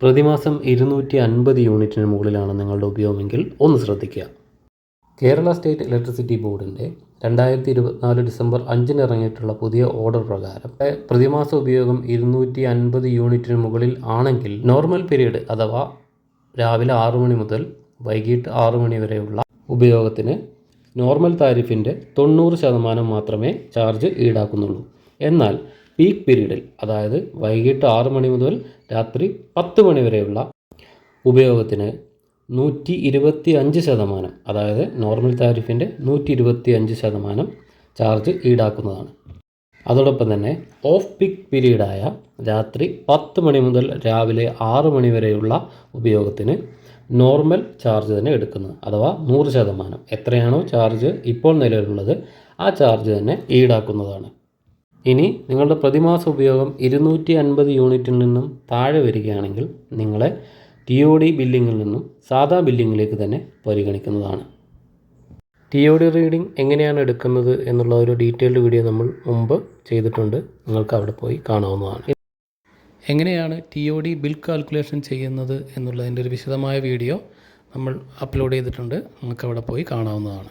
പ്രതിമാസം ഇരുന്നൂറ്റി അൻപത് യൂണിറ്റിന് മുകളിലാണ് നിങ്ങളുടെ ഉപയോഗമെങ്കിൽ ഒന്ന് ശ്രദ്ധിക്കുക. കേരള സ്റ്റേറ്റ് ഇലക്ട്രിസിറ്റി ബോർഡിന്റെ രണ്ടായിരത്തി ഇരുപത്തിനാല് ഡിസംബർ അഞ്ചിന് ഇറങ്ങിയിട്ടുള്ള പുതിയ ഓർഡർ പ്രകാരം പ്രതിമാസ ഉപയോഗം ഇരുന്നൂറ്റി അൻപത് യൂണിറ്റിന് മുകളിൽ ആണെങ്കിൽ നോർമൽ പീരീഡ് അഥവാ രാവിലെ ആറു മണി മുതൽ വൈകിട്ട് ആറു മണി വരെയുള്ള ഉപയോഗത്തിന് നോർമൽ താരിഫിന്റെ തൊണ്ണൂറ് ശതമാനം മാത്രമേ ചാർജ് ഈടാക്കുന്നുള്ളൂ. എന്നാൽ പീക്ക് പീരീഡിൽ അതായത് വൈകിട്ട് ആറ് മണി മുതൽ രാത്രി പത്ത് മണിവരെയുള്ള ഉപയോഗത്തിന് നൂറ്റി ഇരുപത്തി അഞ്ച് ശതമാനം അതായത് നോർമൽ താരിഫിന്റെ നൂറ്റി ഇരുപത്തി അഞ്ച് ശതമാനം ചാർജ് ഈടാക്കുന്നതാണ്. അതോടൊപ്പം തന്നെ ഓഫ് പീക്ക് പീരീഡായ രാത്രി പത്ത് മണി മുതൽ രാവിലെ ആറ് മണി വരെയുള്ള ഉപയോഗത്തിന് നോർമൽ ചാർജ് തന്നെ എടുക്കുന്നത് അഥവാ നൂറ് ശതമാനം. എത്രയാണോ ചാർജ് ഇപ്പോൾ നിലവിലുള്ളത് ആ ചാർജ് തന്നെ ഈടാക്കുന്നതാണ്. ഇനി നിങ്ങളുടെ പ്രതിമാസ ഉപയോഗം ഇരുന്നൂറ്റി അൻപത് യൂണിറ്റിൽ നിന്നും താഴെ വരികയാണെങ്കിൽ നിങ്ങളെ ടി ഒ ഡി ബില്ലിങ്ങിൽ നിന്നും സാധാ ബില്ലിങ്ങിലേക്ക് തന്നെ പരിഗണിക്കുന്നതാണ്. ടി ഒ ഡി റീഡിംഗ് എങ്ങനെയാണ് എടുക്കുന്നത് എന്നുള്ള ഒരു ഡീറ്റെയിൽഡ് വീഡിയോ നമ്മൾ മുമ്പ് ചെയ്തിട്ടുണ്ട്. നിങ്ങൾക്ക് അവിടെ പോയി കാണാവുന്നതാണ്. എങ്ങനെയാണ് T O D bill calculation ചെയ്യുന്നത് എന്നുള്ളതിന്റെ ഒരു വിശദമായ വീഡിയോ നമ്മൾ അപ്ലോഡ് ചെയ്തിട്ടുണ്ട്. നിങ്ങൾക്ക് അവിടെ പോയി കാണാവുന്നതാണ്.